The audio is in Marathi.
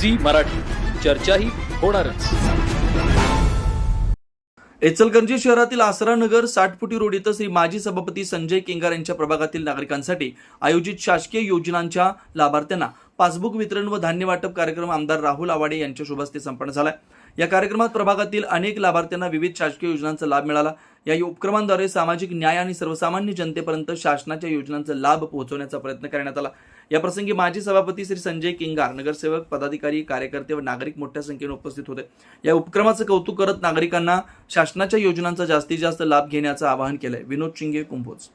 झी मराठी. चर्चाही होणारच. इचलकरंजी शहरातील आसरा नगर साठपुटी रोड इथं श्री माजी सभापती संजय केंगार यांच्या प्रभागातील नागरिकांसाठी आयोजित शासकीय योजनांच्या लाभार्थ्यांना पासबुक वितरण व धान्य वाटप कार्यक्रम आमदार राहुल आवाडे यांच्या शुभ हस्ते संपन्न झालाय. या कार्यक्रमात प्रभागातील अनेक लाभार्थ्यांना विविध शासकीय योजनांचा लाभ मिळाला. या उपक्रमांद्वारे सामाजिक न्याय आणि सर्वसामान्य जनतेपर्यंत शासनाच्या योजनांचा लाभ पोहोचवण्याचा प्रयत्न करण्यात आला. या प्रसंगी माजी सभापती श्री संजय किंगार नगरसेवक पदाधिकारी कार्यकर्ते व नागरिक मोठ्या संख्येने उपस्थित होते. या उपक्रमाचं कौतुक करत नागरिकांना शासनाच्या योजनांचा जास्तीत जास्त लाभ घेण्याचं आवाहन केलंय. विनोद शिंगे कुंभोज.